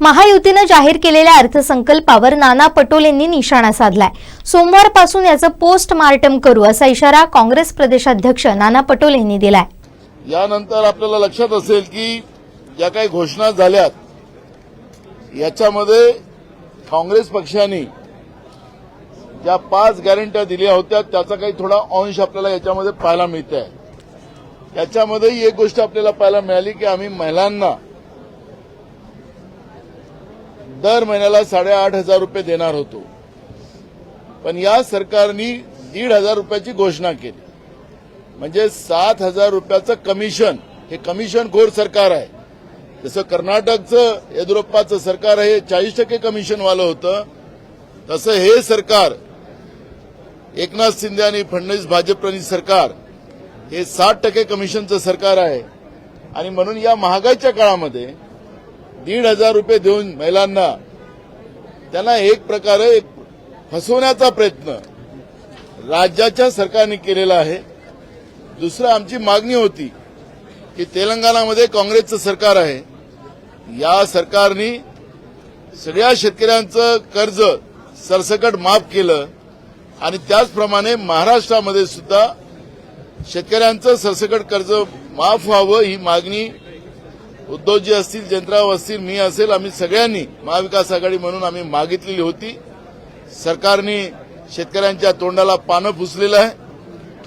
महायुतीनं जाहीर केलेल्या अर्थसंकल्पावर नाना पटोलेंनी निशाणा साधलाय. सोमवारपासून याचं पोस्टमार्टम करू असा इशारा काँग्रेस प्रदेशाध्यक्ष नाना पटोलेंनी दिलाय. यानंतर आपल्याला लक्षात असेल की ज्या काही घोषणा झाल्यात याच्यामध्ये काँग्रेस पक्षाने ज्या पाच गॅरंट्या दिल्या होत्या त्याचा काही थोडा अंश आपल्याला याच्यामध्ये पाहायला मिळत आहे याच्यामध्येही एक गोष्ट आपल्याला पाहायला मिळाली की आम्ही महिलांना दर महिन्याला साडेआठ हजार रुपये देणार होतो. पण या सरकारने दीड हजार रुपयाची घोषणा केली. म्हणजे सात हजार रुपयाचं कमिशन हे कमिशन घोर सरकार आहे. जसं कर्नाटकचं येदुरप्पाचं सरकार हे चाळीस टक्के कमिशनवालं होतं. तसं हे सरकार एकनाथ शिंदे आणि फडणवीस भाजपप्रणित सरकार हे साठ टक्के कमिशनचं सरकार आहे. आणि म्हणून या महागाईच्या काळामध्ये दीड हजार रुपये देऊन महिलांना त्यांना एक प्रकारे एक फसवण्याचा प्रयत्न राज्याच्या सरकारने केलेला आहे. दुसरं आमची मागणी होती की तेलंगणामध्ये काँग्रेसचं सरकार आहे. या सरकारने सगळ्या शेतकऱ्यांचं कर्ज सरसकट माफ केलं आणि त्याचप्रमाणे महाराष्ट्रामध्ये सुद्धा शेतकऱ्यांचं सरसकट कर्ज माफ व्हावं ही मागणी उद्धवजी असतील जयंतराव असतील मी असेल आम्ही सगळ्यांनी महाविकास आघाडी म्हणून आम्ही मागितलेली होती. सरकारने शेतकऱ्यांच्या तोंडाला पानं पुसलेलं आहे.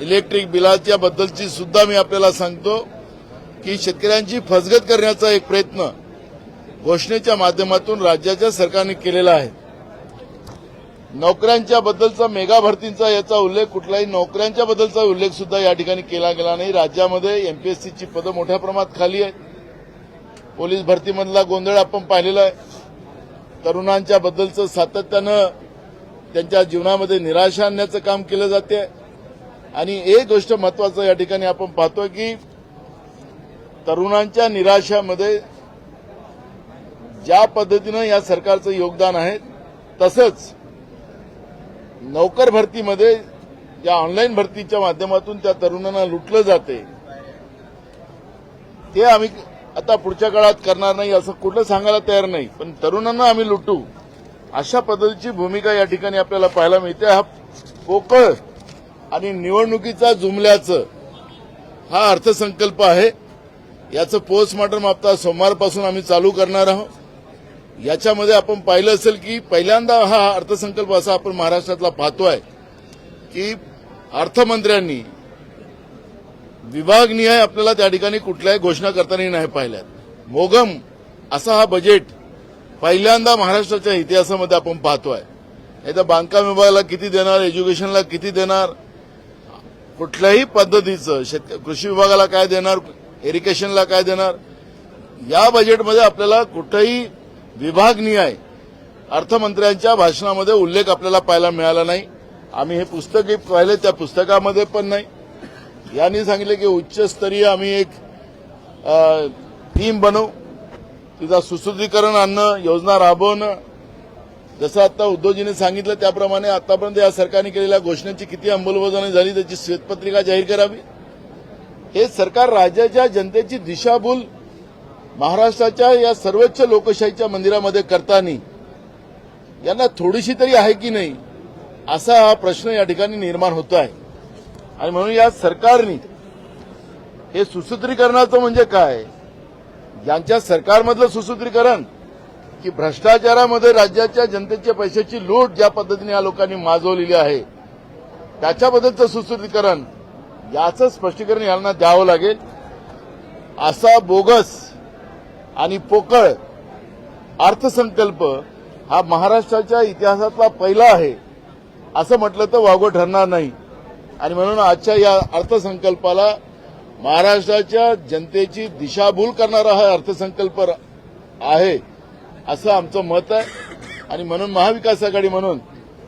इलेक्ट्रिक बिलाच्या बद्दलची सुद्धा मी आपल्याला सांगतो की शेतकऱ्यांची फसगत करण्याचा एक प्रयत्न घोषणेच्या माध्यमातून राज्याच्या सरकारने केलेला आहे. नोकऱ्यांच्या बद्दलचा मेगा भरतींचा याचा उल्लेख कुठलाही नोकऱ्यांच्या बद्दलचा उल्लेख सुद्धा या ठिकाणी केला गेला नाही. राज्यामध्ये एमपीएससीची पदं मोठ्या प्रमाणात खाली आहेत. पोलीस भरतीमधला गोंधळ आपण पाहिलेला आहे. तरुणांच्या बद्दलचं सातत्यानं त्यांच्या जीवनामध्ये निराशा आणण्याचं काम केलं जाते. आणि एक गोष्ट महत्वाचं या ठिकाणी आपण पाहतोय की तरुणांच्या निराशामध्ये ज्या पद्धतीनं या सरकारचं योगदान आहे तसंच नोकर भरतीमध्ये या ऑनलाईन भरतीच्या माध्यमातून त्या तरुणांना लुटलं जाते. ते आम्ही आता पुढच्या काळात करणार नाही असं कुठलं सांगायला तयार नाही. पण तरुणांना आम्ही लुटू. अशा पद्धतीची भूमिका या ठिकाणी आपल्याला पाहायला मिळते. हा पोकळ आणि निवडणुकीचा जुमल्याचं हा अर्थसंकल्प आहे. याचं पोस्टमॉर्टम आता सोमवारपासून आम्ही चालू करणार आहोत. याच्यामध्ये आपण पाहिलं असेल की पहिल्यांदा हा अर्थसंकल्प असा आपण महाराष्ट्रातला पाहतोय की अर्थमंत्र्यांनी विभागनिहाय आपल्याला त्या ठिकाणी कुठल्याही घोषणा करताना नाही पाहिल्यात. मोगम असा हा बजेट पहिल्यांदा महाराष्ट्राच्या इतिहासामध्ये आपण पाहतोय. नाही बांधकाम विभागाला किती देणार एज्युकेशनला किती देणार कुठल्याही पद्धतीचं शेत कृषी विभागाला काय देणार इरिगेशनला काय देणार या बजेटमध्ये आपल्याला कुठंही विभागनिहाय अर्थमंत्र्यांच्या भाषणामध्ये उल्लेख आपल्याला पाहायला मिळाला नाही. आम्ही हे पुस्तकही पाहिले त्या पुस्तकामध्ये पण नाही. यांनी सांगितलं की उच्चस्तरीय आम्ही एक टीम बनवू. तिचा सुसूत्रीकरण आणणं योजना राबवणं. जसं आता उद्धवजींनी सांगितलं त्याप्रमाणे आतापर्यंत या सरकारने केलेल्या घोषणेची किती अंमलबजावणी झाली त्याची श्वेतपत्रिका जाहीर करावी. हे सरकार राज्याच्या जनतेची दिशाभूल महाराष्ट्राच्या या सर्वोच्च लोकशाहीच्या मंदिरामध्ये करताना यांना थोडीशी तरी आहे की नाही असा हा प्रश्न या ठिकाणी निर्माण होतो आहे आणि म्हणून या सरकारने हे सुसूत्रीकरणाचं म्हणजे काय? यांच्या सरकारमधलं सुसूत्रीकरण की भ्रष्टाचारामध्ये राज्याच्या जनतेच्या पैशाची लूट ज्या पद्धतीने या लोकांनी माजवलेली आहे त्याच्याबद्दलचं सुसूत्रीकरण याचं स्पष्टीकरण यांना द्यावं लागेल. असा बोगस आणि पोकळ अर्थसंकल्प हा महाराष्ट्राच्या इतिहासातला पहिला आहे असं म्हटलं तर वावगं ठरणार नाही. आणि म्हणून आजच्या या अर्थसंकल्पाला महाराष्ट्राच्या जनतेची दिशाभूल करणारा हा अर्थसंकल्प आहे असं आमचं मत आहे. आणि म्हणून महाविकास आघाडी म्हणून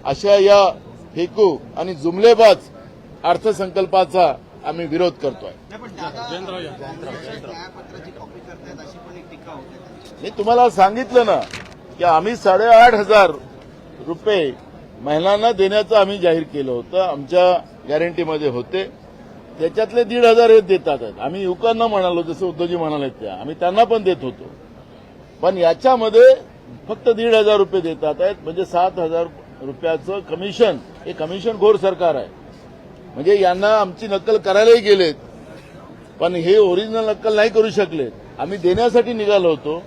अशा या फेकू आणि जुमलेबाज अर्थसंकल्पाचा आम्ही विरोध करतोय. मी तुम्हाला सांगितलं ना की आम्ही साडेआठ हजार रुपये महिलांना देण्याचं आम्ही जाहीर केलं होतं. आमच्या गॅरंटीमध्ये होते. त्याच्यातले दीड हजार हे देतात. आहेत आम्ही युवकांना म्हणालो जसं उद्धवजी म्हणाले त्या. आम्ही त्यांना पण देत होतो. पण याच्यामध्ये फक्त दीड हजार रुपये देतात आहेत. म्हणजे सात हजार रुपयाचं कमिशन हे कमिशन घोर सरकार आहे. म्हणजे यांना आमची नक्कल करायलाही गेलेत. पण हे ओरिजिनल नक्कल नाही करू शकलेत. आम्ही देण्यासाठी निघालो होतो.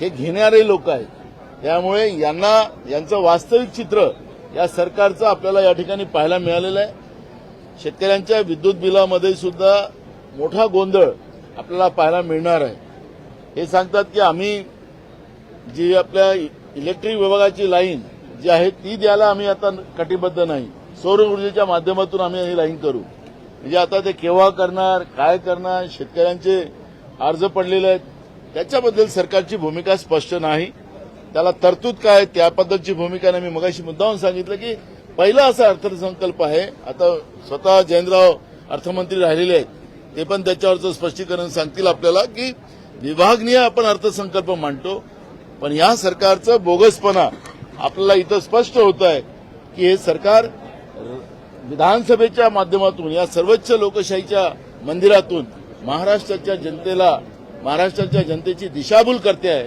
हे घेणारे लोक आहेत. त्यामुळे यांना यांचं वास्तविक चित्र या सरकारचं आपल्याला या ठिकाणी पाहायला मिळालेलं आहे. शेतकऱ्यांच्या विद्युत बिलामध्ये सुद्धा मोठा गोंधळ आपल्याला पाहायला मिळणार आहे. हे सांगतात की आम्ही जी आपल्या इलेक्ट्रिक विभागाची लाईन जी आहे ती द्यायला आम्ही आता कटिबद्ध नाही. सौर ऊर्जेच्या माध्यमातून आम्ही ही लाईन करू. म्हणजे आता ते केव्हा करणार काय करणार शेतकऱ्यांचे अर्ज पडलेले आहेत त्याच्याबद्दल सरकारची भूमिका स्पष्ट नाही. त्याला तरतूद काय त्याबद्दलची भूमिका नाही. मी मगाशी मुद्दाहून सांगितलं की पहिला असा अर्थसंकल्प आहे आता स्वतः जयंतराव अर्थमंत्री राहिलेले आहेत ते पण त्याच्यावरचं स्पष्टीकरण सांगतील आपल्याला की विभागनीय आपण अर्थसंकल्प मांडतो पण या सरकारचं बोगसपणा आपल्याला इथं स्पष्ट होत आहे की हे सरकार विधानसभेच्या माध्यमातून या सर्वोच्च लोकशाहीच्या मंदिरातून महाराष्ट्राच्या जनतेला महाराष्ट्राच्या जनतेची दिशाभूल करते आहे.